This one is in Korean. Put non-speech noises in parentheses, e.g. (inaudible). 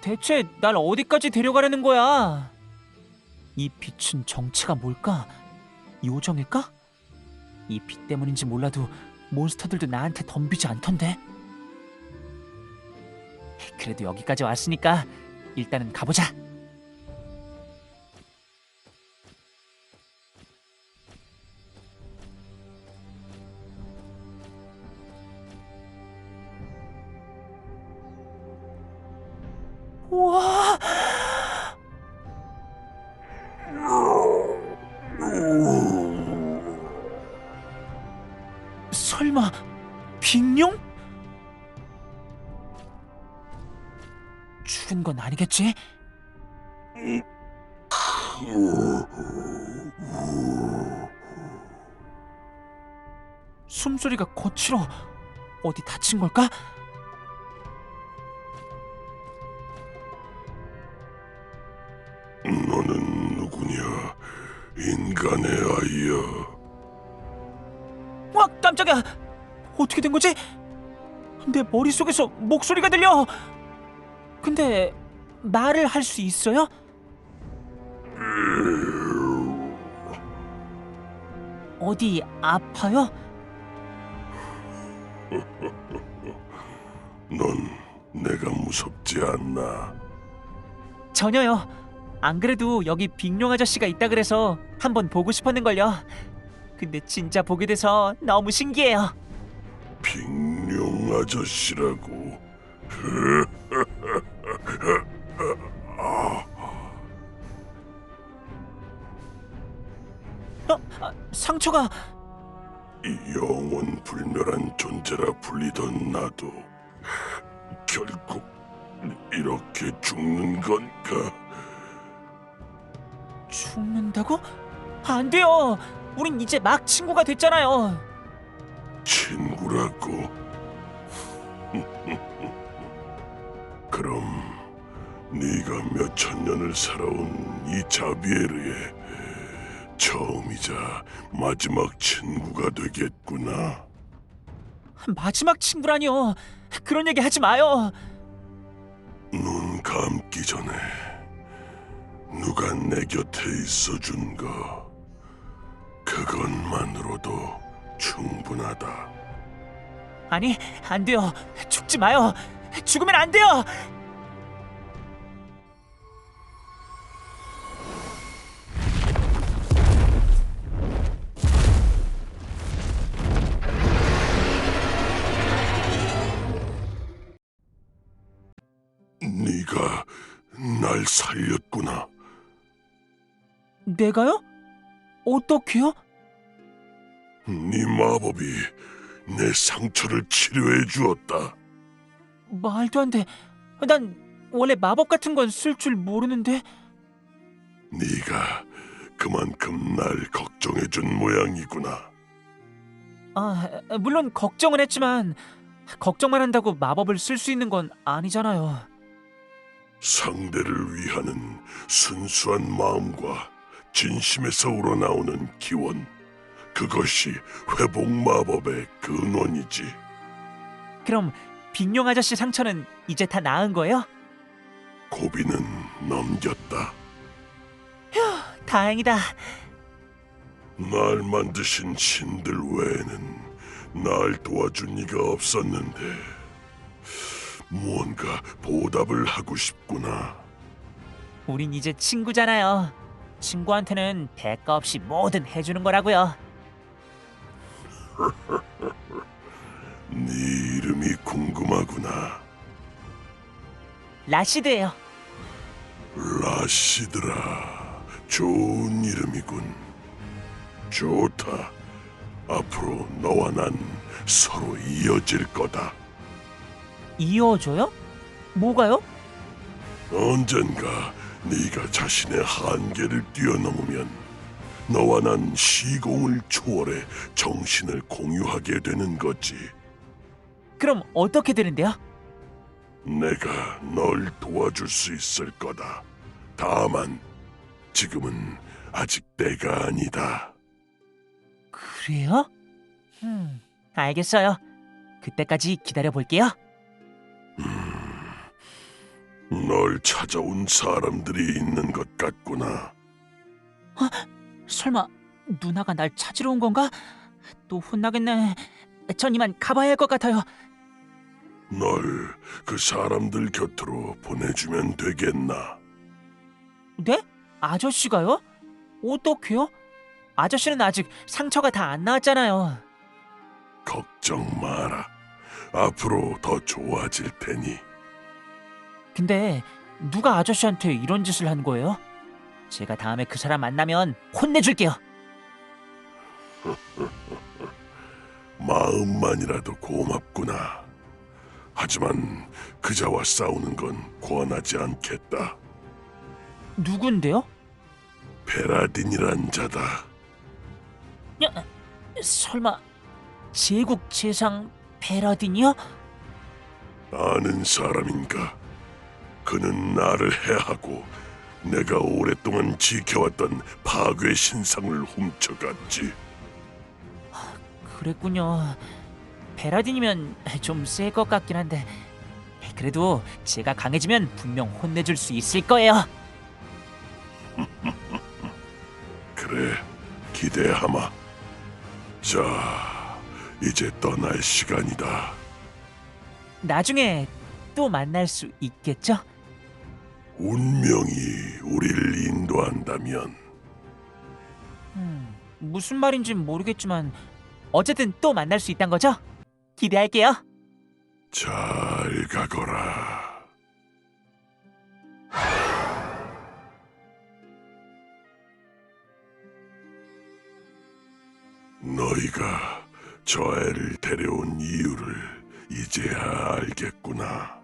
대체 날 어디까지 데려가려는 거야? 이 빛은 정체가 뭘까? 요정일까? 이 빛 때문인지 몰라도 몬스터들도 나한테 덤비지 않던데. 그래도 여기까지 왔으니까 일단은 가보자. 우와! 설마 빅룡? 죽은 건 아니겠지? 숨소리가 거칠어. 어디 다친 걸까? 인간의 아이야. 와 깜짝이야 어떻게 된 거지? 내 머릿속에서 목소리가 들려 근데 말을 할 수 있어요? 어디 아파요? 넌 내가 무섭지 않나? 전혀요 안 그래도 여기 빅룡 아저씨가 있다 그래서 한번 보고 싶었는걸요 근데 진짜 보게 돼서 너무 신기해요 빅룡 아저씨라고. 어? 아, 상처가 이 영원 불멸한 존재라 불리던 나도 결국 이렇게 죽는 건가? 죽는다고? 안 돼요 우린 이제 막 친구가 됐잖아요 친구라고. (laughs) 그럼 네가 몇 천 년을 살아온 이 자비에르의 처음이자 마지막 친구가 되겠구나. 마지막 친구라니요. 그런 얘기 하지 마요. 눈 감기 전에 누가 내 곁에 있어준 거 그것만으로도 충분하다. 아니, 안 돼요. 죽지 마요. 죽으면 안 돼요. 네가 날 살렸구나. 내가요? 어떻게요? 네 마법이 내 상처를 치료해 주었다. 말도 안 돼. 난 원래 마법 같은 건 쓸 줄 모르는데. 네가 그만큼 날 걱정해 준 모양이구나. 아, 물론 걱정은 했지만 걱정만 한다고 마법을 쓸 수 있는 건 아니잖아요. 상대를 위하는 순수한 마음과 진심에서 우러나오는 기원. 그것이 회복 마법의 근원이지. 그럼 빅룡 아저씨 상처는 이제 다 나은 거예요? 고비는 넘겼다. 다행이다. 날 만드신 신들 외에는 날 도와준 이가 없었는데 무언가 보답을 하고 싶구나. 우린 이제 친구잖아요. 친구한테는 대가 없이 뭐든 해주는 거라고요. (laughs) 네 이름이 궁금하구나. 라시드예요. 라시드라. 좋은 이름이군. 좋다. 앞으로 너와 난 서로 이어질 거다. 이어줘요? 뭐가요? 언젠가 네가 자신의 한계를 뛰어넘으면 너와 난 시공을 초월해 정신을 공유하게 되는 거지. 그럼 어떻게 되는데요? 내가 널 도와줄 수 있을 거다. 다만 지금은 아직 때가 아니다. 그래요? 음, 알겠어요. 그때까지 기다려 볼게요. 널 찾아온 사람들이 있는 것 같구나. 설마 누나가 날 찾으러 온 건가? 또 혼나겠네. 전 이만 가봐야 할 것 같아요. 널 그 사람들 곁으로 보내주면 되겠나? 네? 아저씨가요? 어떡해요? 아저씨는 아직 상처가 다 안 나왔잖아요. 걱정 마라. 앞으로 더 좋아질 테니. 근데 누가 아저씨한테 이런 짓을 한 거예요? 제가 다음에 그 사람 만나면 혼내줄게요. (laughs) 마음만이라도 고맙구나. 하지만 그자와 싸우는 건 권하지 않겠다. 누군데요? 베라딘이란 자다. 야, 설마 제국 재상 베라딘이요? 아는 사람인가? 그는 나를 해하고 내가 오랫동안 지켜왔던 파괴 신상을 훔쳐갔지. 그랬군요. 베라딘이면 좀 셀 것 같긴 한데 그래도 제가 강해지면 분명 혼내줄 수 있을 거예요. (laughs) 그래, 기대하마. 자, 이제 떠날 시간이다. 나중에 또 만날 수 있겠죠? 운명이 우리를 인도한다면 음, 무슨 말인지 모르겠지만 어쨌든 또 만날 수 있단 거죠? 기대할게요. 잘 가거라. 너희가 저 애를 데려온 이유를 이제야 알겠구나.